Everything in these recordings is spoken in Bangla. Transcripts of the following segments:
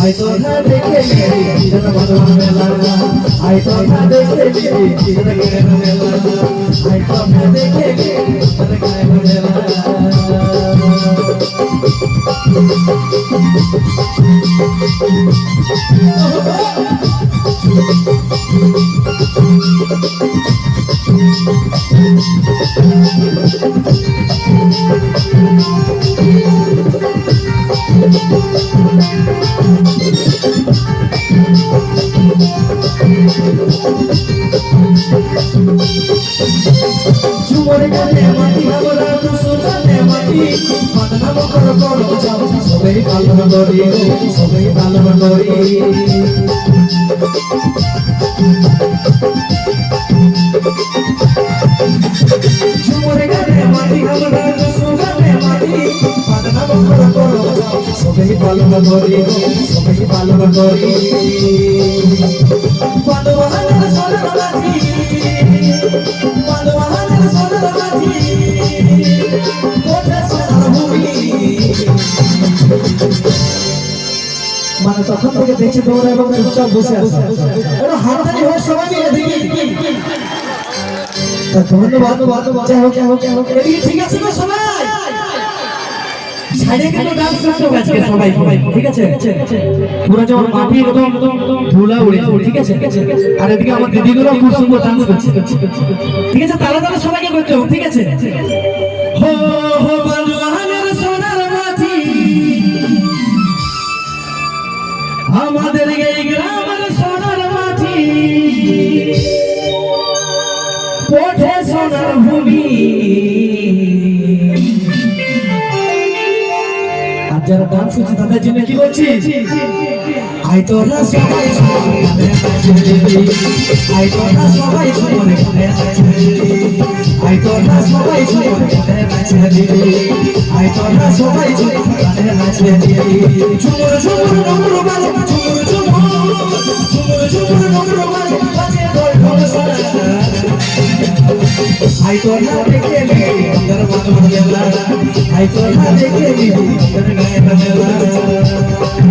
আই তো না দেখে গেলি কিরণ মধুর মেলা আই তো না দেখে গেলি কিরণ গায়ের মেলা আই তো না দেখে গেলি কিরণ গায়ের মেলা ঝুমুর গানে মাটি আমরা দুসু গানে মাটি। বদনাম করো করো, যাও, সবাই পালন করি, সবাই পালন করি। সবাই পালন করি সবাই পালন করি। ভূমি মানে তখন থেকে দেখছি তোমরা এবং চুপচাপ বসে আছে। এটা হাততালি হোক সবাই মিলে দেখি ধন্যবাদ। যাই হোক যাই হোক যাই হোক। এদিকে ঠিক আছে তো সবাই? সাইডে কিন্তু ডান্স করতে ঠিক আছে ধুলা উড়েছে ঠিক আর এদিকে আমার দিদিগুলো ডান্স করছে ঠিক আছে তারা তারা সবাইকে করতে হবে ঠিক আছে হো হো বদওয়ানের সোনার মাটি আমাদের এই গ্রামের সোনার মাটি ওঠে সোনার ভূমি। যারা ডান্স করছে, তাদের জন্য কি বলছি? আই তোরা সবাই আই তোরা সবাই আই তোরা সবাই আই তোরা সবাই ঝুমুর ঝুমুর নমুর বাজে আই তোরা দেখে নিবি তোর মন মেলা আই তোরা দেখে নিবি তোর গায়ে মেলা বারো মাসে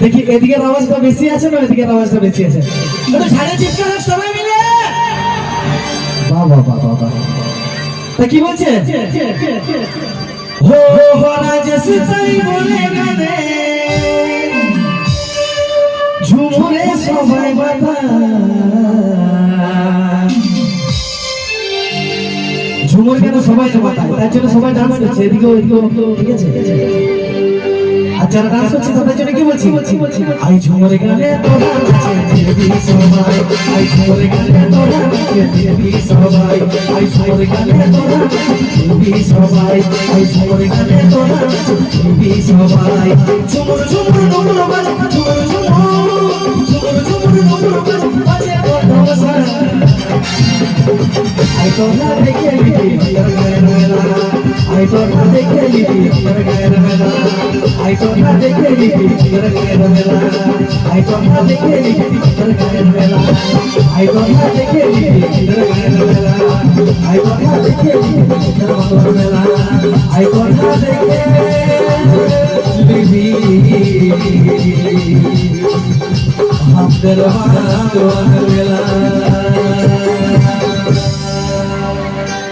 দেখি এদিকের আওয়াজটা বেশি আছে না এদিকের আওয়াজটা বেশি আছে? চিৎকার সবাই মিলে! তা কি বলছে? হো তাই বলে ঝুমুরে সবাই বাবা ঝুমুর কেন সবাই তো বাতায় তার জন্য সবাই ডান্স করছে এদিকে ওইদিকে ঠিক আছে? আর যারা ডান্স করছে তাদের জন্য কি বলছি আই ঝুমুর গানে তোরা নাচে দিবি সবাই আই ঝুমুর গানে তোরা নাচে দিবি সবাই আই ঝুমুর গানে তোরা নাচে দিবি সবাই আই ঝুমুর গানে তোরা নাচে দিবি সবাই ঝুমুর ঝুমুর ডুমুর বাজে ঝুমুর ঝুমুর ঝুমুর ঝুমুর ডুমুর বাজে বাজে ঢোল সারা আই তোরা দেখে নিবি তোর গায়ের মেলা আই তোরা দেখে নিবি তোর গায়ের মেলা আই কথা দেখে লিখি তোর গায়ের মেলা আই কথা দেখে লিখি তোর গায়ের মেলা আই কথা দেখে লিখি তোর গায়ের মেলা আই কথা দেখে লিখি